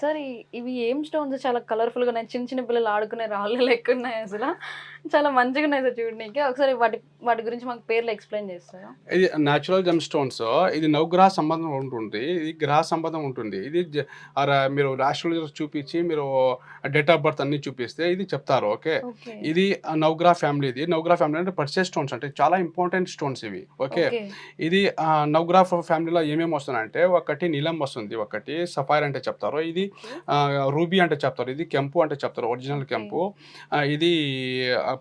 Sir ఇవి ఏం stones చాలా కలర్ఫుల్గా ఉన్నాయి. చిన్న చిన్న పిల్లలు ఆడుకునే రాళ్ళు లెక్క ఉన్నాయి అసలు. చాలా మంచిగా ఉన్నాయి సార్ చూడడానికి ఒకసారి వాటి వాటి గురించి మాకు పేర్లు ఎక్స్ప్లెయిన్ చేస్తారా ఇది న్యాచురల్ జెమ్ స్టోన్స్ ఇది నవగ్రహ సంబంధం ఉంటుంది. ఇది గ్రహ సంబంధం ఉంటుంది. ఇది మీరు రాష్ట్రాలు చూపించి మీరు డేట్ ఆఫ్ బర్త్ అన్ని చూపిస్తే ఇది చెప్తారు. ఓకే? ఇది నవగ్రహ ఫ్యామిలీ ఇది. నవగ్రహ ఫ్యామిలీ అంటే పర్చేస్ స్టోన్స్ అంటే చాలా ఇంపార్టెంట్ స్టోన్స్ ఇవి. ఓకే? ఇది నవగ్రహ ఫ్యామిలీలో ఏమేమి వస్తున్నాయంటే ఒకటి నీలం వస్తుంది. ఒకటి సఫైర్ అంటే చెప్తారు. ఇది రూబీ అంటే చెప్తారు. ఇది కెంపు అంటే చెప్తారు. ఒరిజినల్. కెంపు. ఇది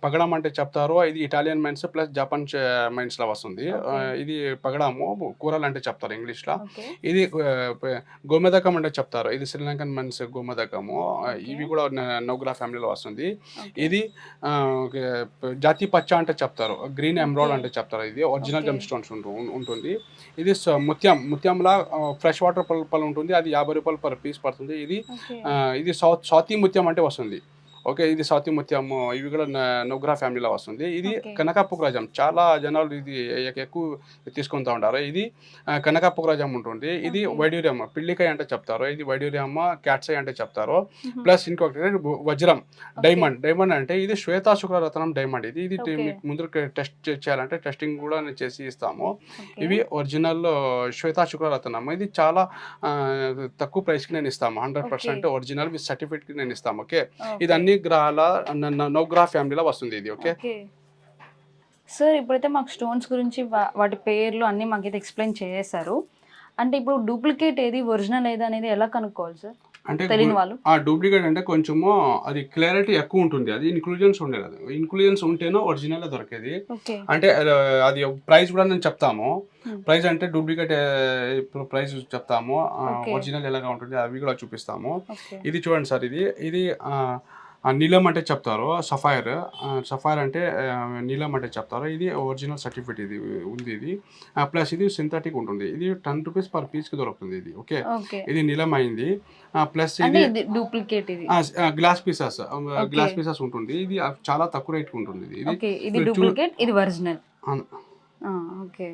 పగడం అంటే చెప్తారు. ఇది ఇటాలియన్ మైన్స్ ప్లస్ జపాన్ మైన్స్లో వస్తుంది. ఇది పగడము కూరలు అంటే చెప్తారు ఇంగ్లీష్లో. ఇది గోమేదకం అంటే చెప్తారు. ఇది శ్రీలంకన్ మైన్స్ గోమేదకము. ఇవి కూడా నవగ్రహ ఫ్యామిలీలో వస్తుంది. ఇది జాతి పచ్చ అంటే చెప్తారు. Green Okay. అంటే చెప్తారు ఇది. ఒరిజినల్. జమ్ స్టోన్స్ ఉంటుంది. ఇది ముత్యం. ముత్యంలా ఫ్రెష్ వాటర్ పల్ పల్ ఉంటుంది. అది యాభై రూపాయలు పర్ పీస్ పడుతుంది. ఇది ఇది సౌత్ సౌతీ ముత్యం అంటే వస్తుంది. ఓకే ఇది సౌతీ ముత్యం ఇవి కూడా నొగ్రా ఫ్యామిలీలో వస్తుంది. ఇది. కనకాపుకరాజం చాలా జనాలు ఇది ఎక్కువ తీసుకుంటూ ఉంటారు. ఇది ఆ, కనకాపుకరాజం ఉంటుంది. ఇది Okay. వైడ్యూరియం పిల్లికాయ అంటే చెప్తారు. ఇది వైడ్యూరియం క్యాట్సై అంటే చెప్తారు. ప్లస్ ఇంకొకటి వజ్రం. డైమండ్. డైమండ్ అంటే ఇది శ్వేతా శుక్రరత్నం డైమండ్. ఇది ఇది ముందు టెస్ట్ చేయాలంటే టెస్టింగ్ కూడా నేను చేసి ఇస్తాము. ఇవి ఒరిజినల్ శ్వేతా శుక్రరత్నం. ఇది చాలా తక్కువ ప్రైస్కి నేను ఇస్తాము. హండ్రెడ్ పర్సెంట్ ఒరిజినల్ విత్ సర్టిఫికేట్కి నేను ఇస్తాము. ఓకే. ఇది అన్ని గ్రహాల న- న- నవగ్రహ ఫ్యామిలీలో వస్తుంది ఇది ఓకే సార్ ఇప్పుడైతే మాకు స్టోన్స్ గురించి వాటి పేర్లు అన్నీ మాకైతే ఎక్స్ప్లెయిన్ చేశారు అంటే ఇప్పుడు డూప్లికేట్ ఏది ఒరిజినల్ ఏది అనేది ఎలా కనుక్కోవాలి సార్ అంటే తెలియని వాళ్ళు. ఆ డూప్లికేట్ అంటే కొంచెము అది క్లారిటీ ఎక్కువ ఉంటుంది. అది ఇన్క్లూజన్స్ ఉండేది అది ఇన్క్లూజన్స్ ఉంటేనే ఒరిజినల్ దొరికేది. అంటే అది ప్రైస్ కూడా నేను చెప్తాము. Hmm. ప్రైస్ అంటే డూప్లికేట్ ప్రైస్ చెప్తాము. ఒరిజినల్ ఎలాగా ఉంటుంది అవి కూడా చూపిస్తాము. ఇది చూడండి సార్ ఇది ఇది నీలం అంటే చెప్తారు సఫైర్. సఫైర్ అంటే నీలం అంటే చెప్తారు. ఇది ఒరిజినల్ సర్టిఫికేట్ ఇది ఉంది ఇది. ప్లస్ ఇది సింథటిక్ ఉంటుంది. ఇది టెన్ రూపీస్ పర్ పీస్కి దొరుకుతుంది ఇది ఓకే? ఇది నీలం అయింది. ప్లస్ ఇది డూప్లికేట్ ఇది. Glass pieces glass. పీసెస్ ఉంటుంది. ఇది చాలా తక్కువ రేట్కి ఉంటుంది ఇది. ఇది డూప్లికేట్ ఇది ఒరిజినల్. ఓకే.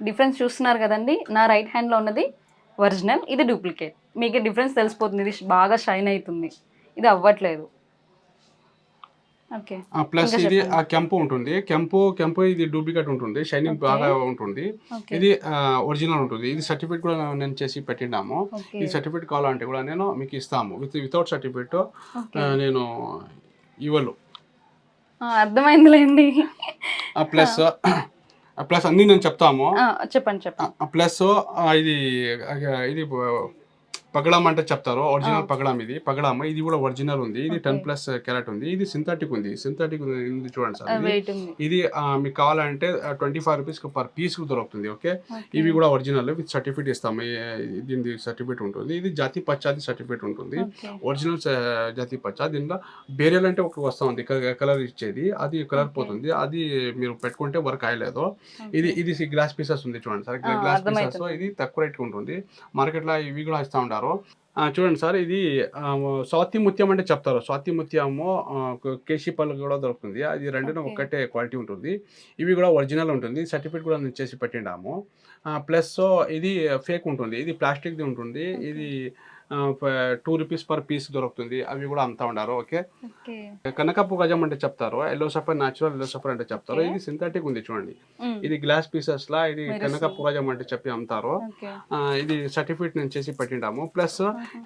డిఫరెన్స్ చూస్తున్నారు కదండి. నా రైట్ హ్యాండ్లో ఉన్నది ఒరిజినల్ ఇది డూప్లికేట్. మీకు డిఫరెన్స్ తెలిసిపోతుంది. ఇది బాగా షైన్ అవుతుంది. ఇది అవ్వట్లేదు. ప్లస్ ఇది. ఆ కెంపు ఉంటుంది. కెంపు కెంపు ఇది డూప్లికేట్ ఉంటుంది. షైనింగ్. బాగా ఉంటుంది. ఇది ఒరిజినల్ ఉంటుంది. ఇది సర్టిఫికేట్ కూడా నేను చేసి పెట్టినాము ఈ సర్టిఫికేట్ కావాలంటే కూడా నేను మీకు ఇస్తాము. విత్ వితౌట్ సర్టిఫికేట్ నేను ఇవ్వలు ఆ, అర్థమైందిలేండి. ప్లస్ ప్లస్ అన్నీ నేను చెప్తాము. చెప్పండి చెప్పండి. ప్లస్ ఇది ఇది పగడం అంటే చెప్తారు ఒరిజినల్. పగడం ఇది. పగడం ఇది కూడా ఒరిజినల్ ఉంది. ఇది టెన్. ప్లస్ క్యారెట్ ఉంది. ఇది సింథటిక్ ఉంది. సింథటిక్ ఉంది. చూడండి సార్. ఇది. మీకు కావాలంటే twenty five rupees per piece దొరుకుతుంది. ఓకే. ఇవి కూడా ఒరిజినల్ విత్ సర్టిఫికేట్ ఇస్తాము. దీని సర్టిఫికేట్ ఉంటుంది. ఇది జాతి పచ్చాది సర్టిఫికేట్ ఉంటుంది. ఒరిజినల్ జాతి పచ్చ దీనిలో బేరియల్ అంటే ఒకటి వస్తూ ఉంది. కలర్ ఇచ్చేది. అది కలర్. పోతుంది. అది మీరు పెట్టుకుంటే వర్క్ అయ్యలేదు. ఇది ఇది గ్లాస్ పీసెస్ ఉంది చూడండి సార్. Glass pieces. ఇది తక్కువ రేట్కి ఉంటుంది. మార్కెట్లో ఇవి కూడా ఇస్తూ ఉంటారు ఆ, చూడండి సార్ ఇది ఆ, స్వాతి ముత్యం అంటే చెప్తారు. స్వాతి ముత్యము ఆ, కేశీ పళ్ళు కూడా దొరుకుతుంది. అది రెండున. ఒక్కటే క్వాలిటీ ఉంటుంది. ఇవి కూడా ఒరిజినల్ ఉంటుంది. సర్టిఫికేట్ కూడా నేను చేసి పెట్టిండాము. ప్లస్ ఇది ఫేక్ ఉంటుంది. ఇది ప్లాస్టిక్ది ఉంటుంది. ఇది టూ రూపీస్ పర్ పీస్ దొరుకుతుంది అవి కూడా అమ్ముతా ఉన్నారు ఓకే ఓకే కనకపు గజం అంటే చెప్తారు yellow sapphire natural yellow sapphire అంటే చెప్తారు. ఇది సింథటిక్ ఉంది చూడండి. ఇది గ్లాస్ పీసెస్ లా ఇది మెరుస్తుంది. కనకపు గజం అంటే చెప్పి అమ్ముతారు ఇది సర్టిఫికేట్ నేను చేసి పెట్టిండాము ప్లస్.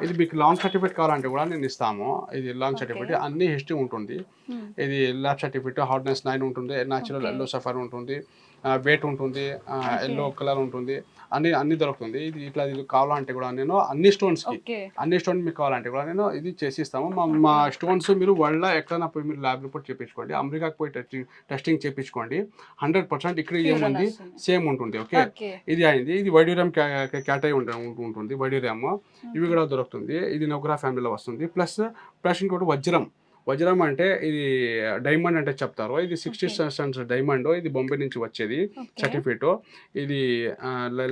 ఇది మీకు లాంగ్ సర్టిఫికేట్ కావాలంటే కూడా నేను ఇస్తాము ఇది లాంగ్. సర్టిఫికేట్ అన్ని హిస్టరీ ఉంటుంది. ఇది ల్యాబ్ సర్టిఫికేట్ హార్డ్నెస్ నైన్ ఉంటుంది న్యాచురల్. ఎల్లో సఫర్ ఉంటుంది వెయిట్ ఉంటుంది. ఎల్లో కలర్ ఉంటుంది అన్ని అన్ని దొరుకుతుంది. ఇది ఇట్లా ఇది కావాలంటే కూడా నేను అన్ని స్టోన్స్కి అన్ని స్టోన్స్ మీకు కావాలంటే కూడా నేను ఇది చేసి ఇస్తాము మా మా స్టోన్స్ మీరు వరల్డ్ ఎక్కడైనా పోయి మీరు ల్యాబ్ రిపోర్ట్ చేయించుకోండి అమెరికాకి పోయి టెస్టింగ్ టెస్టింగ్ చేయించుకోండి హండ్రెడ్ పర్సెంట్ ఇక్కడ ఏముంది. సేమ్ ఉంటుంది ఓకే ఇది అయింది. ఇది వైడ్యూరియం క్యాటై ఉంటుంది వైడ్యూరియం ఇవి కూడా దొరుకుతుంది. ఇది నౌగ్రా ఫ్యామిలీలో వస్తుంది. ప్లస్ ప్లస్ ఇంకోటి వజ్రం. వజ్రం అంటే ఇది డైమండ్ అంటే చెప్తారు. ఇది సిక్స్టీ. Sense diamond. ఇది బొంబే నుంచి వచ్చేది సర్టిఫికేట్. ఇది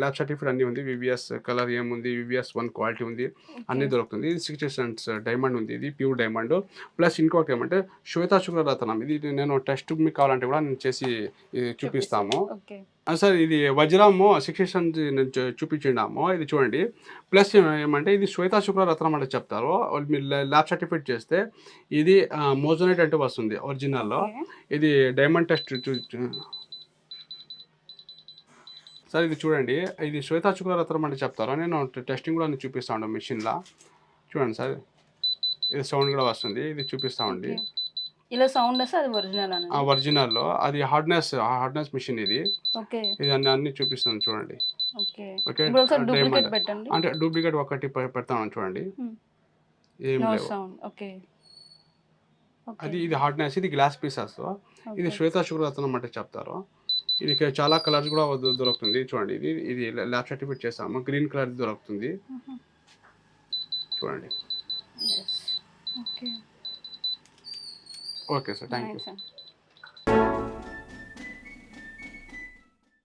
ల్యాబ్ సర్టిఫికేట్ అన్ని ఉంది. వివిఎస్ కలర్ ఏముంది వివిఎస్ వన్ క్వాలిటీ ఉంది. అన్ని దొరుకుతుంది. ఇది సిక్స్టీ సెంట్స్ డైమండ్ ఉంది. ఇది ప్యూర్ డైమండ్. ప్లస్ ఇంకొకటి ఏమంటే శ్వేతా శుక్రరత్నం. ఇది నేను టెస్ట్ మీకు కావాలంటే కూడా నేను చేసి ఇది చూపిస్తాము. సార్ ఇది వజ్రము శిక్షణ చూపించిండాము. ఇది చూడండి. ప్లస్ ఏమంటే ఇది శ్వేతా శుక్ల రత్నం అంటే చెప్తారు. వాళ్ళు మీరు ల్యాబ్ సర్టిఫికేట్ చేస్తే ఇది మోజోనైట్ అంటే వస్తుంది ఒరిజినల్లో. ఇది డైమండ్ టెస్ట్ సార్ ఇది చూడండి. ఇది శ్వేతా శుక్ల రత్నం అంటే చెప్తారు. నేను టెస్టింగ్ కూడా చూపిస్తాను మిషన్లో. చూడండి సార్. ఇది సౌండ్ కూడా వస్తుంది. ఇది చూపిస్తామండి Okay. ఇలా సౌండ్ వస్తే అది ఒరిజినల్ ఆ ఒరిజినల్లో అది హార్డ్నెస్ హార్డ్నెస్ మిషన్ ఇది. ఓకే. ఇది అన్ని అన్ని చూపిస్తాను చూడండి. ఓకే. డూప్లికేట్ పెట్టండి. అంటే డూప్లికేట్ ఒకటి పెడతాను చూడండి. ఏం సౌండ్. ఓకే. అది ఇది హార్డ్నెస్ ఇది గ్లాస్ పీసెస్. ఇది శ్వేత శుక్రరత్నం అంటే చెప్తారు. ఇది చాలా కలర్స్ కూడా దొరుకుతుంది చూడండి. ఇది ఇది ల్యాబ్ సర్టిఫికేట్ చేస్తాము. గ్రీన్ కలర్ దొరుకుతుంది. చూడండి. Okay. Okay sir thank you nice